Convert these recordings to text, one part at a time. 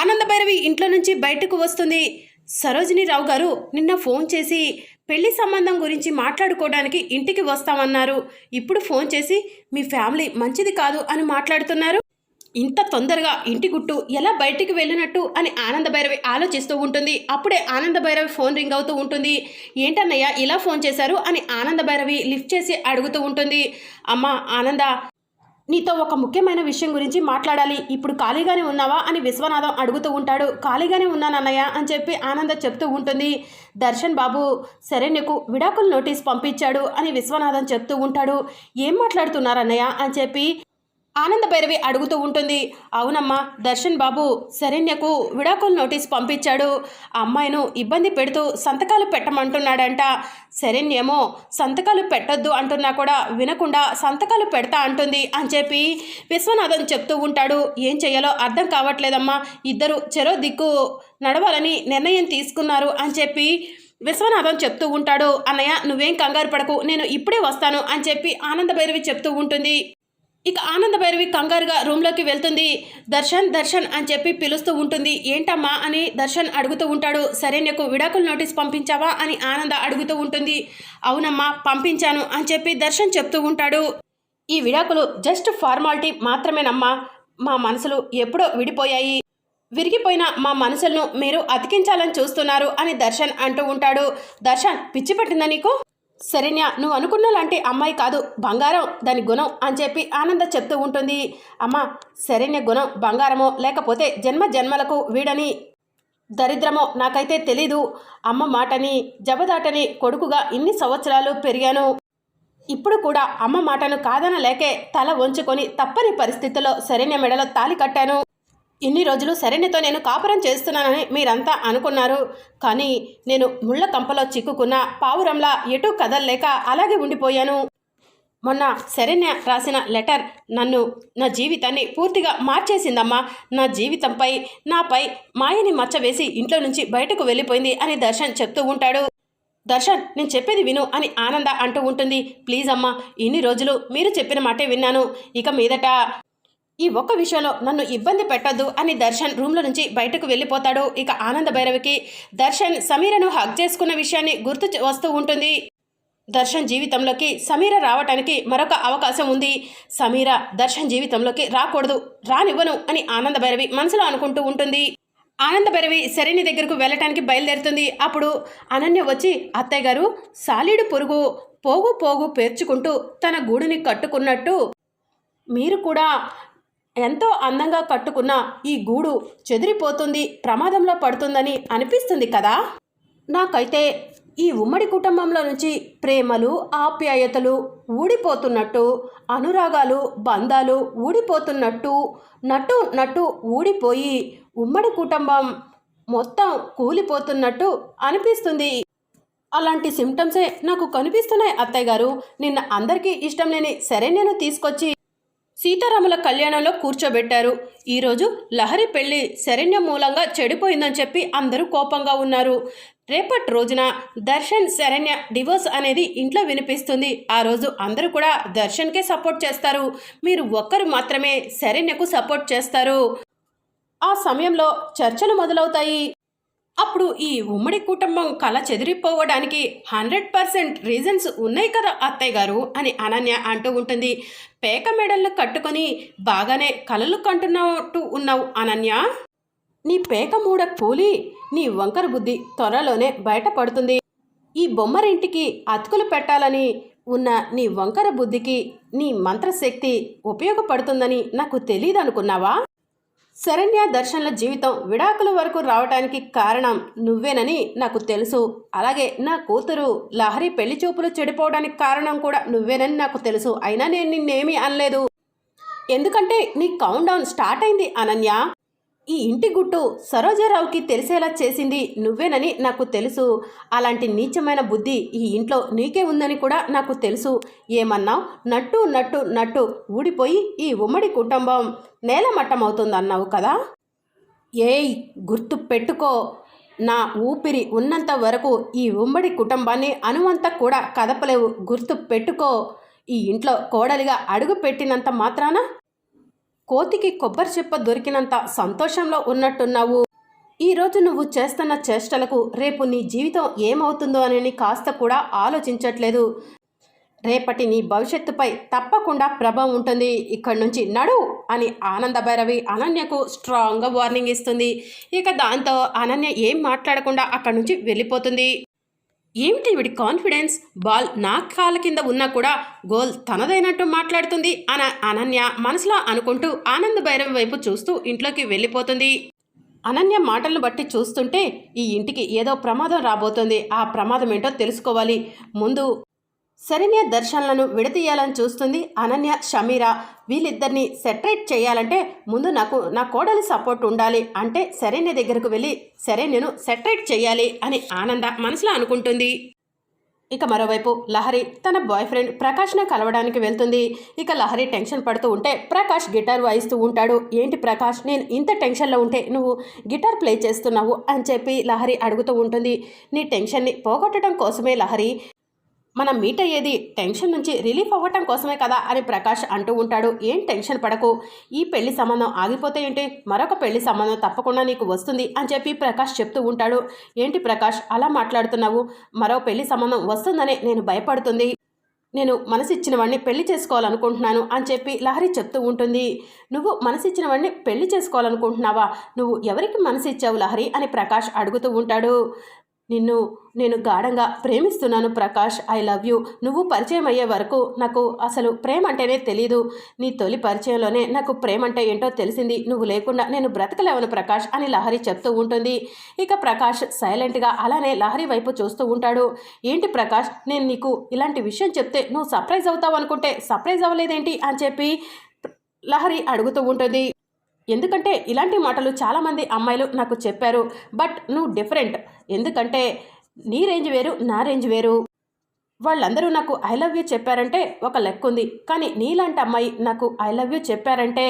ఆనందభైరవి ఇంట్లో నుంచి బయటకు వస్తుంది. సరోజిని రావు గారు నిన్న ఫోన్ చేసి పెళ్ళి సంబంధం గురించి మాట్లాడుకోవడానికి ఇంటికి వస్తామన్నారు. ఇప్పుడు ఫోన్ చేసి మీ ఫ్యామిలీ మంచిది కాదు అని మాట్లాడుతున్నారు. ఇంత తొందరగా ఇంటి గుట్టు ఎలా బయటికి వెళ్ళినట్టు అని ఆనందభైరవి ఆలోచిస్తూ ఉంటుంది. అప్పుడే ఆనందభైరవి ఫోన్ రింగ్ అవుతూ ఉంటుంది. ఏంటన్నయ్య ఇలా ఫోన్ చేశారు అని ఆనందభైరవి లిఫ్ట్ చేసి అడుగుతూ ఉంటుంది. అమ్మ ఆనంద నీతో ఒక ముఖ్యమైన విషయం గురించి మాట్లాడాలి. ఇప్పుడు ఖాళీగానే ఉన్నావా అని విశ్వనాథం అడుగుతూ ఉంటాడు. ఖాళీగానే ఉన్నానన్నయ్య అని చెప్పి ఆనంద చెప్తూ ఉంటుంది. దర్శన్ బాబు సరే నీకు విడాకుల నోటీస్ పంపించాడు అని విశ్వనాథం చెప్తూ ఉంటాడు. ఏం మాట్లాడుతున్నారన్నయ్య అని చెప్పి ఆనంద భైరవి అడుగుతూ ఉంటుంది అవునమ్మా దర్శన్ బాబు శరణ్యకు విడాకుల నోటీస్ పంపించాడు. ఆ అమ్మాయిను ఇబ్బంది పెడుతూ సంతకాలు పెట్టమంటున్నాడంట. శరణ్యేమో సంతకాలు పెట్టొద్దు అంటున్నా కూడా వినకుండా సంతకాలు పెడతా అంటుంది అని చెప్పి విశ్వనాథన్ చెప్తూ ఉంటాడు. ఏం చేయాలో అర్థం కావట్లేదమ్మా ఇద్దరు చెరో దిక్కు నడవాలని నిర్ణయం తీసుకున్నారు అని చెప్పి విశ్వనాథం చెప్తూ ఉంటాడు. అన్నయ్య నువ్వేం కంగారు పడకు నేను ఇప్పుడే వస్తాను అని చెప్పి ఆనంద భైరవి చెప్తూ ఉంటుంది. ఇక ఆనంద భైరవి కంగారుగా రూమ్లోకి వెళ్తుంది. దర్శన్ దర్శన్ అని చెప్పి పిలుస్తూ ఉంటుంది. ఏంటమ్మా అని దర్శన్ అడుగుతూ ఉంటాడు. సరే నీకు విడాకుల నోటీస్ పంపించావా అని ఆనంద అడుగుతూ ఉంటుంది. అవునమ్మా పంపించాను అని చెప్పి దర్శన్ చెప్తూ ఉంటాడు. ఈ విడాకులు జస్ట్ ఫార్మాలిటీ మాత్రమేనమ్మా. మా మనసులు ఎప్పుడో విడిపోయాయి. విరిగిపోయిన మా మనసులను మీరు అతికించాలని చూస్తున్నారు అని దర్శన్ అంటూ ఉంటాడు. దర్శన్ పిచ్చి పట్టిందా నీకు? శరణ్య నువ్వు అనుకున్న లాంటి అమ్మాయి కాదు బంగారం దాని గుణం అని చెప్పి ఆనంద చెప్తూ ఉంటుంది. అమ్మ శరణ్య గుణం బంగారమో లేకపోతే జన్మ జన్మలకు వీడని దరిద్రమో నాకైతే తెలీదు. అమ్మ మాటని జబదాటని కొడుకుగా ఇన్ని సంవత్సరాలు పెరిగాను. ఇప్పుడు కూడా అమ్మ మాటను కాదనలేకే తల వంచుకొని తప్పని పరిస్థితిలో శరణ్య మెడలో తాలి కట్టాను. ఇన్ని రోజులు శరణ్యతో నేను కాపురం చేస్తున్నానని మీరంతా అనుకున్నారు. కానీ నేను ముళ్ళ కంపలో చిక్కుకున్న పావురంలా ఎటూ కదల్లేక అలాగే ఉండిపోయాను. మొన్న శరణ్య రాసిన లెటర్ నన్ను నా జీవితాన్ని పూర్తిగా మార్చేసిందమ్మా. నా జీవితంపై నాపై మాయని మచ్చ వేసి ఇంట్లో నుంచి బయటకు వెళ్ళిపోయింది అని దర్శన్ చెప్తూ ఉంటాడు. దర్శన్ నేను చెప్పేది విను అని ఆనంద అంటూ ఉంటుంది. ప్లీజ్ అమ్మా ఇన్ని రోజులు మీరు చెప్పిన మాటే విన్నాను. ఇక మీదట ఈ ఒక్క విషయంలో నన్ను ఇబ్బంది పెట్టొద్దు అని దర్శన్ రూమ్లో నుంచి బయటకు వెళ్ళిపోతాడు. ఇక ఆనంద భైరవికి దర్శన్ సమీరను హక్ చేసుకున్న విషయాన్ని గుర్తు వస్తూ ఉంటుంది. దర్శన్ జీవితంలోకి సమీర రావటానికి మరొక అవకాశం ఉంది. సమీర దర్శన్ జీవితంలోకి రాకూడదు రానివ్వను అని ఆనంద భైరవి మనసులో అనుకుంటూ ఉంటుంది. ఆనంద భైరవి శరణి దగ్గరకు వెళ్ళటానికి బయలుదేరుతుంది. అప్పుడు అనన్య వచ్చి అత్తయ్య గారు సాలీడు పురుగు పోగు పోగు పేర్చుకుంటూ తన గూడుని కట్టుకున్నట్టు మీరు కూడా ఎంతో అందంగా కట్టుకున్న ఈ గూడు చెదిరిపోతుంది ప్రమాదంలో పడుతుందని అనిపిస్తుంది కదా? నాకైతే ఈ ఉమ్మడి కుటుంబంలో నుంచి ప్రేమలు ఆప్యాయతలు ఊడిపోతున్నట్టు అనురాగాలు బంధాలు ఊడిపోతున్నట్టు నటు నటు ఊడిపోయి ఉమ్మడి కుటుంబం మొత్తం కూలిపోతున్నట్టు అనిపిస్తుంది. అలాంటి సిమ్టమ్సే నాకు కనిపిస్తున్నాయి అత్తయ్య గారు. నిన్న అందరికీ ఇష్టం లేని సరే నేను తీసుకొచ్చి సీతారాముల కళ్యాణంలో కూర్చోబెట్టారు. ఈరోజు లహరి పెళ్ళి శరణ్య మూలంగా చెడిపోయిందని చెప్పి అందరూ కోపంగా ఉన్నారు. రేపటి రోజున దర్శన్ శరణ్య డివోర్స్ అనేది ఇంట్లో వినిపిస్తుంది. ఆ రోజు అందరూ కూడా దర్శన్కే సపోర్ట్ చేస్తారు. మీరు ఒక్కరు మాత్రమే శరణ్యకు సపోర్ట్ చేస్తారు. ఆ సమయంలో చర్చలు మొదలవుతాయి. అప్పుడు ఈ ఉమ్మడి కుటుంబం కళ చెదిరిపోవడానికి హండ్రెడ్ పర్సెంట్ రీజన్స్ ఉన్నాయి కదా అత్తయ్య గారు? అని అనన్య అంటూ ఉంటుంది. పేక మెడళ్ళు కట్టుకొని బాగానే కలలు కంటున్నట్టు ఉన్నావు అనన్య. నీ పేక మూడ కూలి నీ వంకర బుద్ధి త్వరలోనే బయటపడుతుంది. ఈ బొమ్మరింటికి అతుకులు పెట్టాలని ఉన్న నీ వంకర బుద్ధికి నీ మంత్రశక్తి ఉపయోగపడుతుందని నాకు తెలియదు అనుకున్నావా శరణ్య దర్శన్ల జీవితం విడాకుల వరకు రావడానికి కారణం నువ్వేనని నాకు తెలుసు. అలాగే నా కూతురు లహరి పెళ్ళి చూపులు చెడిపోవడానికి కారణం కూడా నువ్వేనని నాకు తెలుసు. అయినా నేను నిన్నేమీ అనలేదు. ఎందుకంటే నీ కౌంట్ డౌన్ స్టార్ట్ అయింది అనన్య. ఈ ఇంటి గుట్టు సరోజారావుకి తెలిసేలా చేసింది నువ్వేనని నాకు తెలుసు. అలాంటి నీచమైన బుద్ధి ఈ ఇంట్లో నీకే ఉందని కూడా నాకు తెలుసు. ఏమన్నావు? నట్టు నట్టు నట్టు ఊడిపోయి ఈ ఉమ్మడి కుటుంబం నేలమట్టమవుతుందన్నావు కదా? ఏయ్ గుర్తు పెట్టుకో. నా ఊపిరి ఉన్నంత వరకు ఈ ఉమ్మడి కుటుంబాన్ని అనువంత కూడా కదపలేవు. గుర్తు పెట్టుకో. ఈ ఇంట్లో కోడలిగా అడుగు పెట్టినంత మాత్రాన కోతికి కొబ్బరి చెప్ప దొరికినంత సంతోషంలో ఉన్నట్టున్నావు. ఈరోజు నువ్వు చేస్తున్న చేష్టలకు రేపు నీ జీవితం ఏమవుతుందో అని కాస్త కూడా ఆలోచించట్లేదు. రేపటి నీ భవిష్యత్తుపై తప్పకుండా ప్రభావం ఉంటుంది. ఇక్కడి నుంచి నడు అని ఆనంద భైరవి అనన్యకు స్ట్రాంగ్గా వార్నింగ్ ఇస్తుంది. ఇక దాంతో అనన్య ఏం మాట్లాడకుండా అక్కడి నుంచి వెళ్ళిపోతుంది. ఏమిటి వీడి కాన్ఫిడెన్స్? బాల్ నా కాళ్ళ కింద ఉన్నా కూడా గోల్ తనదైనట్టు మాట్లాడుతుంది అన అనన్య మనసులో అనుకుంటూ ఆనంద భైరవ్ వైపు చూస్తూ ఇంట్లోకి వెళ్ళిపోతుంది. అనన్య మాటలను బట్టి చూస్తుంటే ఈ ఇంటికి ఏదో ప్రమాదం రాబోతుంది. ఆ ప్రమాదం ఏంటో తెలుసుకోవాలి. ముందు శరణ్య దర్శనలను విడతీయాలని చూస్తుంది అనన్య షమీరా. వీళ్ళిద్దరిని సెటరేట్ చేయాలంటే ముందు నాకు నా కోడలి సపోర్ట్ ఉండాలి అంటే శరణ్య దగ్గరకు వెళ్ళి శరణ్యను సెటరేట్ చేయాలి అని ఆనంద మనసులో అనుకుంటుంది. ఇక మరోవైపు లహరి తన బాయ్ ఫ్రెండ్ ప్రకాష్ను కలవడానికి వెళ్తుంది. ఇక లహరి టెన్షన్ పడుతూ ఉంటే ప్రకాష్ గిటార్ వాయిస్తూ ఉంటాడు. ఏంటి ప్రకాష్ నేను ఇంత టెన్షన్లో ఉంటే నువ్వు గిటార్ ప్లే చేస్తున్నావు అని చెప్పి లహరి అడుగుతూ ఉంటుంది. నీ టెన్షన్ని పోగొట్టడం కోసమే లహరి మనం మీట్ అయ్యేది టెన్షన్ నుంచి రిలీఫ్ అవ్వటం కోసమే కదా అని ప్రకాష్ అంటూ ఉంటాడు. ఏం టెన్షన్ పడకు. ఈ పెళ్ళి సంబంధం ఆగిపోతే ఏంటి? మరొక పెళ్ళి సంబంధం తప్పకుండా నీకు వస్తుంది అని చెప్పి ప్రకాష్ చెప్తూ ఉంటాడు. ఏంటి ప్రకాష్ అలా మాట్లాడుతున్నావు? మరో పెళ్ళి సంబంధం వస్తుందనే నేను భయపడుతుంది. నేను మనసిచ్చిన వాడిని పెళ్ళి చేసుకోవాలనుకుంటున్నాను అని చెప్పి లహరి చెప్తూ ఉంటుంది. నువ్వు మనసిచ్చిన వాడిని పెళ్ళి చేసుకోవాలనుకుంటున్నావా? నువ్వు ఎవరికి మనసిచ్చావు లహరి? అని ప్రకాష్ అడుగుతూ ఉంటాడు. నిన్ను నేను గాఢంగా ప్రేమిస్తున్నాను ప్రకాష్. I love you. నువ్వు పరిచయం అయ్యే వరకు నాకు అసలు ప్రేమ అంటేనే తెలీదు. నీ తొలి పరిచయంలోనే నాకు ప్రేమ అంటే ఏంటో తెలిసింది. నువ్వు లేకుండా నేను బ్రతకలేవను ప్రకాష్ అని లహరి చెప్తూ ఉంటుంది. ఇక ప్రకాష్ సైలెంట్గా అలానే లహరి వైపు చూస్తూ ఉంటాడు. ఏంటి ప్రకాష్ నేను నీకు ఇలాంటి విషయం చెప్తే నువ్వు సర్ప్రైజ్ అవుతావు అనుకుంటే సర్ప్రైజ్ అవ్వలేదేంటి అని చెప్పి లహరి అడుగుతూ ఉంటుంది. ఎందుకంటే ఇలాంటి మాటలు చాలామంది అమ్మాయిలు నాకు చెప్పారు. బట్ నువ్వు డిఫరెంట్ ఎందుకంటే నీ రేంజ్ వేరు నా రేంజ్ వేరు. వాళ్ళందరూ నాకు ఐ లవ్ యూ చెప్పారంటే ఒక లెక్క ఉంది కానీ నీలాంటి అమ్మాయి నాకు ఐ లవ్ యూ చెప్పారంటే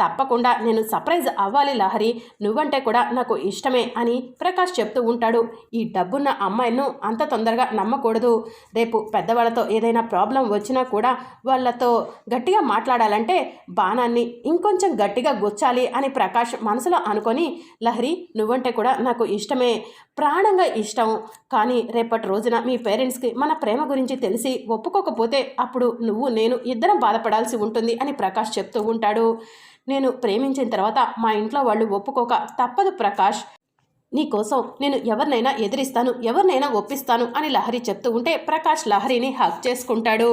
తప్పకుండా నేను సర్ప్రైజ్ అవ్వాలి లహరి. నువ్వంటే కూడా నాకు ఇష్టమే అని ప్రకాష్ చెప్తూ ఉంటాడు. ఈ డబ్బున్న అమ్మాయిను అంత తొందరగా నమ్మకూడదు. రేపు పెద్దవాళ్ళతో ఏదైనా ప్రాబ్లం వచ్చినా కూడా వాళ్ళతో గట్టిగా మాట్లాడాలంటే బాణాన్ని ఇంకొంచెం గట్టిగా గుచ్చాలి అని ప్రకాష్ మనసులో అనుకొని లహరి నువ్వంటే కూడా నాకు ఇష్టమే. ప్రాణంగా ఇష్టం. కానీ రేపటి రోజున మీ పేరెంట్స్కి మన ప్రేమ గురించి గురించి తెలిసి ఒప్పుకోకపోతే అప్పుడు నువ్వు నేను ఇద్దరం బాధపడాల్సి ఉంటుంది అని ప్రకాష్ చెప్తూ ఉంటాడు. నేను ప్రేమించిన తర్వాత మా ఇంట్లో వాళ్ళు ఒప్పుకోక తప్పదు ప్రకాష్. నీకోసం నేను ఎవరినైనా ఎదిరిస్తాను ఎవరినైనా ఒప్పిస్తాను అని లహరి చెప్తూ ఉంటే ప్రకాష్ లహరిని హక్ చేసుకుంటాడు.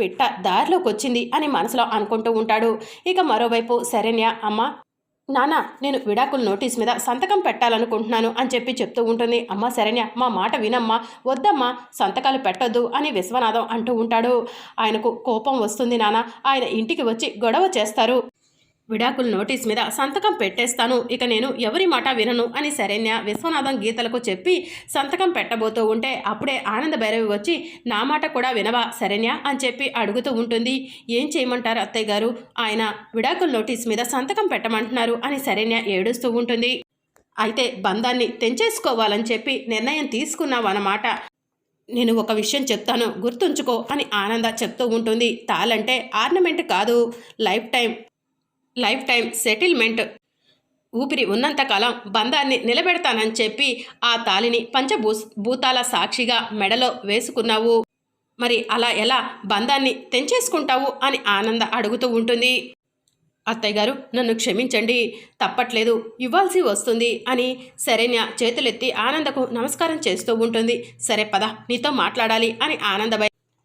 పిట్ట దారిలోకి వచ్చింది అని మనసులో అనుకుంటూ ఉంటాడు. ఇక మరోవైపు శరణ్య అమ్మ నాన్న నేను విడాకుల నోటీస్ మీద సంతకం పెట్టాలనుకుంటున్నాను అని చెప్పి చెప్తూ ఉంటుంది. అమ్మ శరణ్య మా మాట వినమ్మా. వద్దమ్మా సంతకాలు పెట్టొద్దు అని విశ్వనాథం అంటూ ఉంటాడు. ఆయనకు కోపం వస్తుంది నాన్న ఆయన ఇంటికి వచ్చి గొడవ చేస్తారు. విడాకుల నోటీస్ మీద సంతకం పెట్టేస్తాను. ఇక నేను ఎవరి మాట వినను అని శరణ్య విశ్వనాథం గీతలకు చెప్పి సంతకం పెట్టబోతూ ఉంటే అప్పుడే ఆనంద భైరవి వచ్చి నా మాట కూడా వినవా శరణ్య అని చెప్పి అడుగుతూ ఉంటుంది. ఏం చేయమంటారు అత్తయ్య గారు? ఆయన విడాకుల నోటీస్ మీద సంతకం పెట్టమంటున్నారు అని శరణ్య ఏడుస్తూ ఉంటుంది. అయితే బంధాన్ని తెంచేసుకోవాలని చెప్పి నిర్ణయం తీసుకున్నావన్నమాట నేను ఒక విషయం చెప్తాను గుర్తుంచుకో అని ఆనంద చెప్తూ ఉంటుంది. తాళంటే ఆర్నమెంట్ కాదు life time life time settlement. ఊపిరి ఉన్నంతకాలం బంధాన్ని నిలబెడతానని చెప్పి ఆ తాలిని పంచభూ భూతాల సాక్షిగా మెడలో వేసుకున్నావు. మరి అలా ఎలా బంధాన్ని తెంచేసుకుంటావు అని ఆనంద అడుగుతూ ఉంటుంది. అత్తయ్య గారు నన్ను క్షమించండి. తప్పట్లేదు ఇవ్వాల్సి వస్తుంది అని శరణ్య చేతులెత్తి ఆనందకు నమస్కారం చేస్తూ ఉంటుంది. సరే పద నీతో మాట్లాడాలి అని ఆనందభై